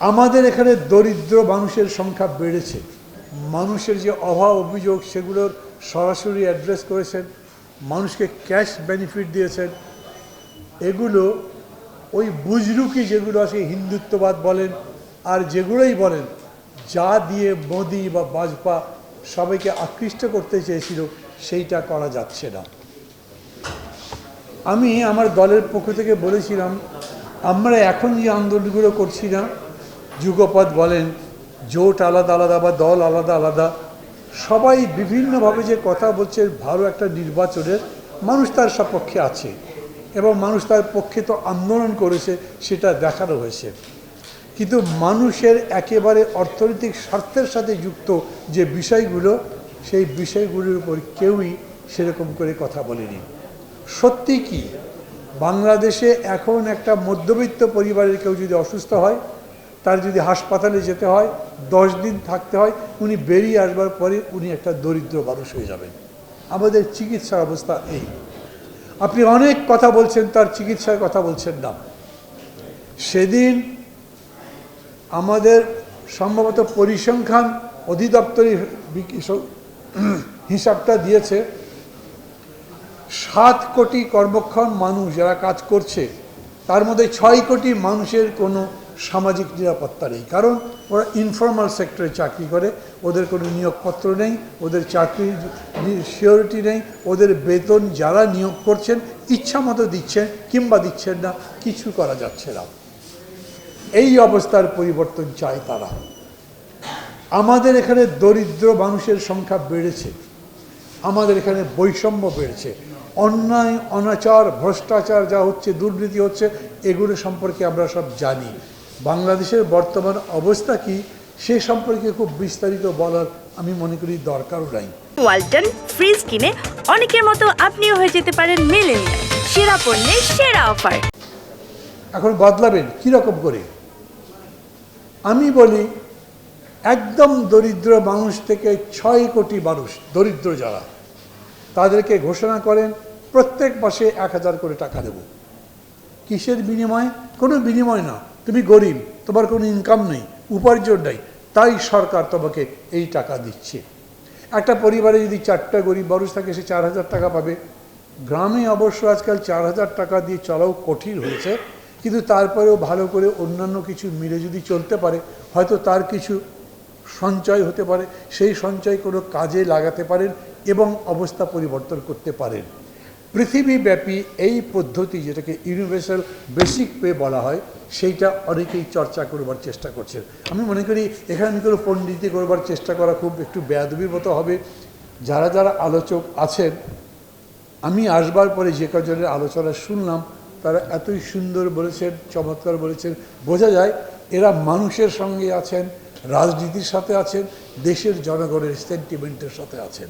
আমাদের এখানে দরিদ্র মানুষের সংখ্যা বেড়েছে। মানুষের যে অভাব অভিযোগ, সেগুলোর সরাসরি অ্যাড্রেস করেছেন, মানুষকে ক্যাশ বেনিফিট দিয়েছেন। এগুলো ওই বুজরুকি যেগুলো আছে, হিন্দুত্ববাদ বলেন, আর যেগুলোই বলেন, যা দিয়ে মোদি বা বাজপা সবাইকে আকৃষ্ট করতে চেয়েছিল, সেইটা করা যাচ্ছে না। আমি আমার দলের পক্ষ থেকে বলেছিলাম, আমরা এখন যে আন্দোলনগুলো করছি না যুগপথ বলেন, জোট আলাদা আলাদা বা দল আলাদা আলাদা, সবাই বিভিন্নভাবে যে কথা বলছে, ভালো একটা নির্বাচনের মানুষ তার সপক্ষে আছে এবং মানুষ তার পক্ষে তো আন্দোলন করেছে, সেটা দেখানো হয়েছে। কিন্তু মানুষের একেবারে অর্থনৈতিক স্বার্থের সাথে যুক্ত যে বিষয়গুলো, সেই বিষয়গুলির উপর কেউই সেরকম করে কথা বলেনি। সত্যি কি? বাংলাদেশে এখন একটা মধ্যবিত্ত পরিবারের কেউ যদি অসুস্থ হয় তার যদি হাসপাতালে যেতে হয়, দশ দিন থাকতে হয়, উনি বেরিয়ে আসবার পরে উনি একটা দরিদ্র মানুষ হয়ে যাবেন। আমাদের চিকিৎসা অবস্থা এই। আপনি অনেক কথা বলছেন, তার চিকিৎসার কথা বলছেন না। সেদিন আমাদের সম্ভবত পরিসংখ্যান অধিদপ্তরের হিসাবটা দিয়েছে, সাত কোটি কর্মক্ষম মানুষ যারা কাজ করছে, তার মধ্যে ছয় কোটি মানুষের কোনো সামাজিক নিরাপত্তা নেই কারণ ওরা ইনফর্মাল সেক্টরে চাকরি করে, ওদের কোনো নিয়োগপত্র নেই, ওদের চাকরির সিওরিটি নেই, ওদের বেতন যারা নিয়োগ করছেন ইচ্ছা মতো দিচ্ছেন কিংবা দিচ্ছেন না, কিছু করা যাচ্ছে না। এই অবস্থার পরিবর্তন চায় তারা। আমাদের এখানে দরিদ্র মানুষের সংখ্যা বেড়েছে। আমাদের এখানে বৈষম্য বেড়েছে। অন্যায়, অনাচার, ভ্রষ্টাচার যা হচ্ছে, দুর্নীতি হচ্ছে, এগুলো সম্পর্কে আমরা সব জানি। বাংলাদেশের বর্তমান অবস্থা কি সে সম্পর্কে খুব বিস্তারিত বলার আমি মনে করি দরকারও নাই। ওয়ালটন ফ্রিজ কিনে অনেকের মতো আপনিও হয়ে যেতে পারেন মিলেনিয়াল। সেরা পণ্যের সেরা অফার। এখন বদলাবেন কীরকম করে? আমি বলি একদম দরিদ্র মানুষ থেকে ছয় কোটি মানুষ দরিদ্র যারা তাদেরকে ঘোষণা করেন প্রত্যেক মাসে এক হাজার করে টাকা দেব। কিসের বিনিময়ে? কোনো বিনিময় না। তুমি গরিব, তোমার কোনো ইনকাম নেই, উপার্জন নেই, তাই সরকার তোমাকে এই টাকা দিচ্ছে। একটা পরিবারে যদি চারটা গরিব মানুষ থাকে, সে চার হাজার টাকা পাবে। গ্রামে অবশ্য আজকাল চার হাজার টাকা দিয়ে চলাও কঠিন হয়েছে, কিন্তু তারপরেও ভালো করে অন্যান্য কিছু মিলে যদি চলতে পারে, হয়তো তার কিছু সঞ্চয় হতে পারে, সেই সঞ্চয় কোনো কাজে লাগাতে পারেন এবং অবস্থা পরিবর্তন করতে পারেন। পৃথিবীব্যাপী এই পদ্ধতি যেটাকে ইউনিভার্সাল বেসিক পে বলা হয়, সেইটা অনেকেই চর্চা করবার চেষ্টা করছেন আমি মনে করি এখানে কোনো পণ্ডিতি করবার চেষ্টা করা খুব একটু বেয়াদবির মতো হবে। যারা যারা আলোচক আছেন, আমি আসবার পরে যে কজনের আলোচনা শুনলাম, তারা এতই সুন্দর বলেছেন, চমৎকার বলেছেন। বোঝা যায় এরা মানুষের সঙ্গে আছেন, রাজনীতির সাথে আছেন, দেশের জনগণের সেন্টিমেন্টের সাথে আছেন।